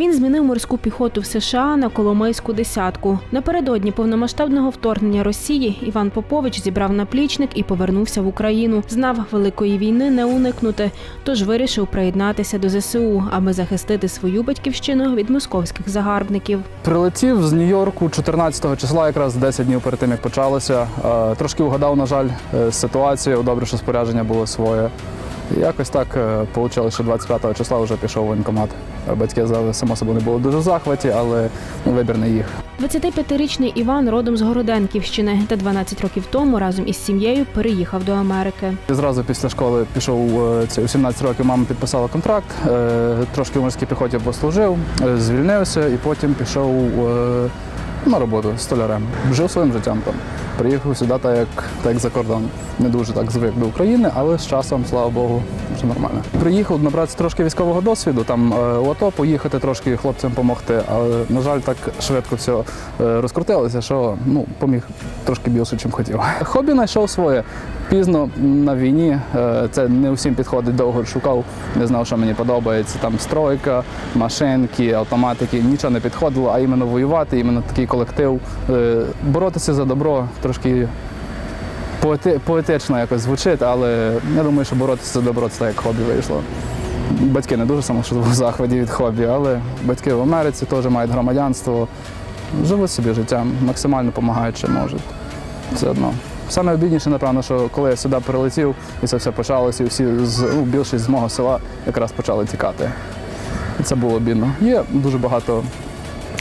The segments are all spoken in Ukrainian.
Він змінив морську піхоту в США на Коломийську десятку. Напередодні повномасштабного вторгнення Росії Іван Попович зібрав наплічник і повернувся в Україну. Знав, великої війни не уникнути, тож вирішив приєднатися до ЗСУ, аби захистити свою батьківщину від московських загарбників. Прилетів з Нью-Йорку 14 числа, якраз 10 днів перед тим, як почалося. Е, Трошки угадав, на жаль, е, ситуацію. Добре, що спорядження було своє. Якось так вийшло, що 25 числа вже пішов в воєнкомат. Е, Батьки за- само собою не були дуже в захваті, але ну, вибір не їх. 25-річний Іван родом з Городенківщини та 12 років тому разом із сім'єю переїхав до Америки. Зразу після школи пішов це у 17 років. Мама підписала контракт. е, Трошки в морській піхоті послужив, е, звільнився і потім пішов на роботу столярем. Жив своїм життям там. Приїхав сюди, так як, так як за кордон. Не дуже так звик до України, але з часом, слава Богу, все нормально. Приїхав набратися трошки військового досвіду, там е, АТО поїхати трошки хлопцям допомогти. Але, на жаль, так швидко все е, розкрутилося, що ну, поміг трошки більше, ніж хотів. Хобі знайшов своє. Пізно на війні е, це не усім підходить, довго шукав, не знав, що мені подобається. Там стройка, машинки, автоматики, нічого не підходило, а іменно воювати, іменно такий колектив, боротися за добро трошки поети, поетично якось звучить, але я думаю, що боротися за добро це як хобі вийшло. Батьки не дуже само, що в захваті від хобі, але батьки в Америці теж мають громадянство, живуть собі життям, максимально допомагають, чи можуть. Все одно. Саме обідніше, напевно, що коли я сюди прилетів і це все почалося, і всі з ну, більшість з мого села якраз почали тікати. І це було бідно. Є дуже багато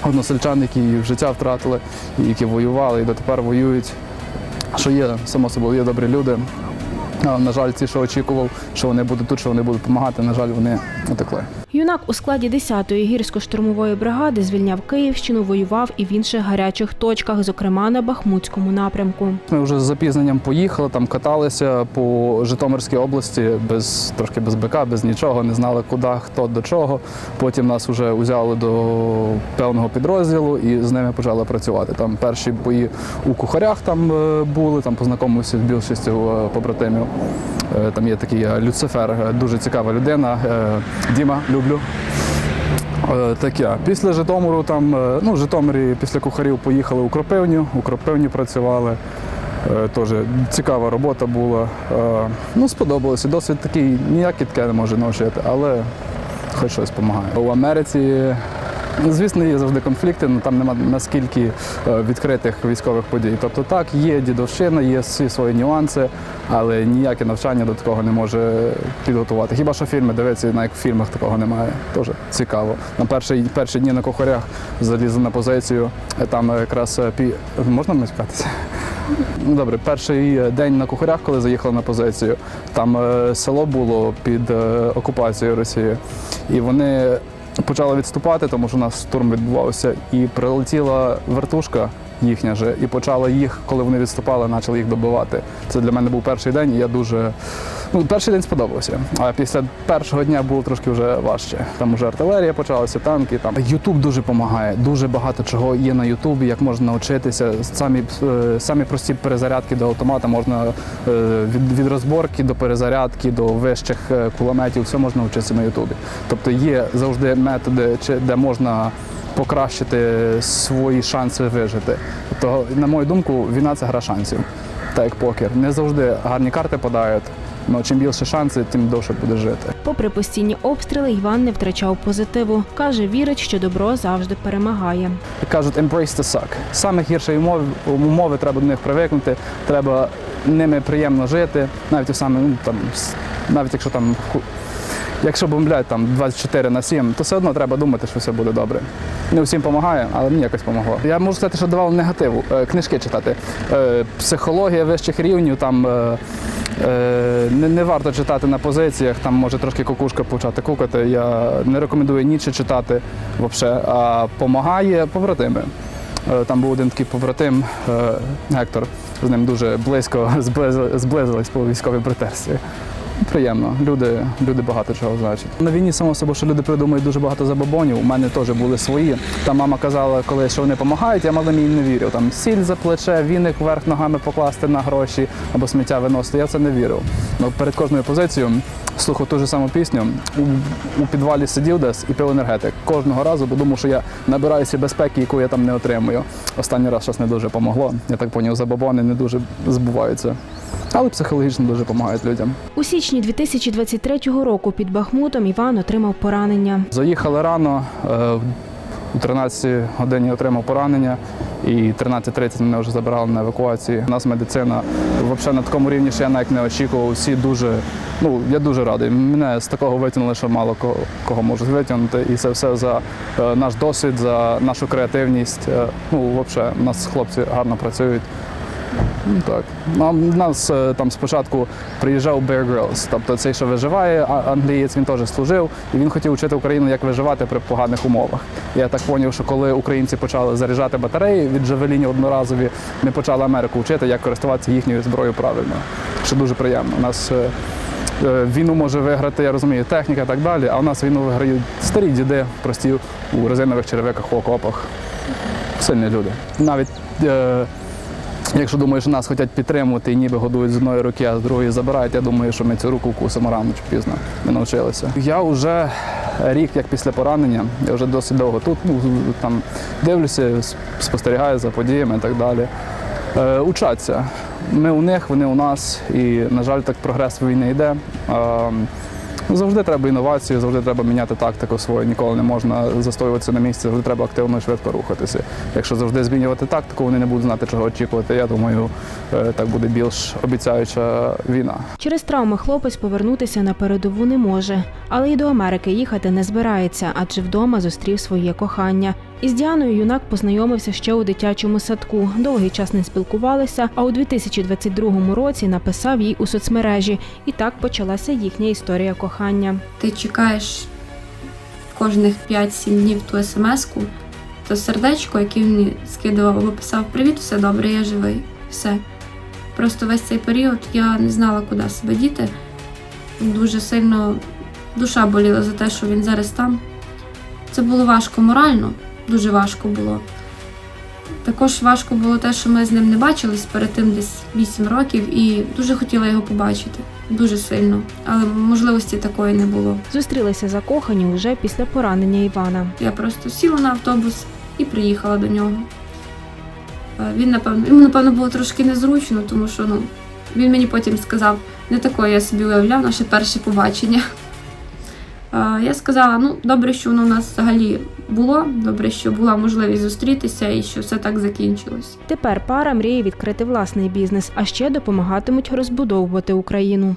односельчан, які життя втратили, які воювали і дотепер воюють. Що є, само собою, є добрі люди. На жаль, ті, що очікував, що вони будуть тут, що вони будуть допомагати, на жаль, вони утекли. Юнак у складі 10-ї гірсько-штурмової бригади звільняв Київщину, воював і в інших гарячих точках, зокрема на Бахмутському напрямку. Ми вже з запізненням поїхали, там каталися по Житомирській області без трошки без БК, без нічого, не знали, куди, хто до чого. Потім нас вже взяли до певного підрозділу і з ними почали працювати. Там перші бої у кухарях там е, були, там познайомився з більшістю е, побратимів. Е, Там є такий Люцифер, дуже цікава людина. Діма, люблю. Е, Таке. Після Житомиру там, е, ну, в Житомирі після кухарів поїхали у Кропивню, у Кропивні працювали. Е, Теж цікава робота була. Ну, сподобалося. Досвід такий, ніяке таке не може навчити, але хоч щось допомагає. У Америці, звісно, є завжди конфлікти, але там нема наскільки е, відкритих військових подій. Тобто так, є дідовщина, є всі свої нюанси, але ніяке навчання до такого не може підготувати. Хіба що фільми дивитися, на як в фільмах такого немає. Теж цікаво. На перші, перші дні на кухарях залізли на позицію. е, Там якраз е, пі... можна матюкатися? Ну, Добре, перший день на кухарях, коли заїхали на позицію, там село було під окупацією Росії. І вони почали відступати, тому що у нас штурм відбувався, і прилетіла вертушка їхня же, і почала їх, коли вони відступали, почали їх добивати. Це для мене був перший день, і я дуже. Ну, перший день сподобався. А після першого дня було трошки вже важче. Там вже артилерія почалася, танки. Там Ютуб дуже допомагає. Дуже багато чого є на Ютубі, як можна навчитися. Самі, е, самі прості перезарядки до автомата можна е, від, від розборки до перезарядки, до вищих е, кулеметів, все можна вчитися на Ютубі. Тобто є завжди методи, де можна покращити свої шанси вижити. Тобто, на мою думку, війна це гра шансів, так як покер. Не завжди гарні карти подають. Але чим більше шанси, тим довше буде жити. Попри постійні обстріли, Іван не втрачав позитиву. Каже, вірить, що добро завжди перемагає. Кажуть, embrace the suck. Саме гірші умови, умови треба до них привикнути, треба ними приємно жити, навіть саме, ну, там, навіть якщо там якщо бомблять там 24 на 7, то все одно треба думати, що все буде добре. Не всім допомагає, але мені якось допомогло. Я можу сказати, що давав негативу, е, книжки читати. Е, Психологія вищих рівнів, там е, не, не варто читати на позиціях, там може трошки кукушка почати кукати. Я не рекомендую нічого читати взагалі, а допомагає побратими. Е, Там був один такий побратим е, Гектор, з ним дуже близько зблизились по військовій братерстві. Приємно. Люди, люди багато чого значать. На війні, само собою, що люди придумують дуже багато забобонів. У мене теж були свої. Там мама казала, коли що вони допомагають, я малим мій не вірив. Там сіль за плече, віник вверх ногами покласти на гроші або сміття виносити. Я в це не вірив. Ну, перед кожною позицією слухав ту ж саму пісню. У, у підвалі сидів десь і пив енергетик. Кожного разу, бо думав, що я набираюся безпеки, яку я там не отримую. Останній раз щось не дуже помогло. Я так поняв, забобони не дуже збуваються. Але психологічно дуже допомагають людям. У січні 2023 року під Бахмутом Іван отримав поранення. Заїхали рано, е, у 13 годині отримав поранення, і 13.30 мене вже забирали на евакуації. У нас медицина взагалі на такому рівні, що я навіть не очікував. Всі дуже, ну я дуже радий. Мене з такого витягнули, що мало кого, кого можуть витягнути. І це все за е, наш досвід, за нашу креативність. Е, ну, взагалі, у нас хлопці гарно працюють. Так. Нам нас е, там спочатку приїжджав Bear Grylls, тобто цей, що виживає, англієць, він теж служив, і він хотів вчити Україну, як виживати при поганих умовах. Я так зрозумів, що коли українці почали заряджати батареї від джавелінів одноразові, ми почали Америку вчити, як користуватися їхньою зброєю правильно. Що дуже приємно. У нас е, е, війну може виграти, я розумію, техніка і так далі, а у нас війну виграють старі діди, прості у резинових черевиках, окопах. Сильні люди. Навіть е, Якщо думаєш, нас хочуть підтримувати і ніби годують з одної руки, а з другої забирають, я думаю, що ми цю руку вкусимо рано чи пізно. Ми навчилися. Я вже рік, як після поранення, я вже досить довго тут. Ну там дивлюся, спостерігаю за подіями і так далі. Е, учаться. Ми у них, вони у нас, і, на жаль, так прогрес війни йде. Е, Завжди треба інновації, завжди треба міняти тактику свою. Ніколи не можна застоюватися на місці, завжди треба активно і швидко рухатися. Якщо завжди змінювати тактику, вони не будуть знати, чого очікувати. Я думаю, е, так буде більш обіцяюча війна. Через травми хлопець повернутися на передову не може, але й до Америки їхати не збирається, адже вдома зустрів своє кохання. Із Діаною юнак познайомився ще у дитячому садку. Довгий час не спілкувалися, а у 2022 році написав їй у соцмережі, і так почалася їхня історія кохання. ти чекаєш кожних 5-7 днів ту смс-ку, то сердечко, яке мені скидував або писав Привіт, все добре, я живий. Все. Просто весь цей період я не знала, куди себе діти. Дуже сильно душа боліла за те, що він зараз там. Це було важко морально, дуже важко було. Також важко було те, що ми з ним не бачились перед тим десь 8 років, і дуже хотіла його побачити. Дуже сильно, але можливості такої не було. Зустрілися закохані уже після поранення Івана. Я просто сіла на автобус і приїхала до нього. Е, Він, напевно, йому, напевно, було трошки незручно, тому що ну, він мені потім сказав, не такое я собі уявляв наше перше побачення. Е, Я сказала, ну, добре, що воно у нас взагалі було, добре, що була можливість зустрітися і що все так закінчилось. Тепер пара мріє відкрити власний бізнес, а ще допомагатимуть розбудовувати Україну.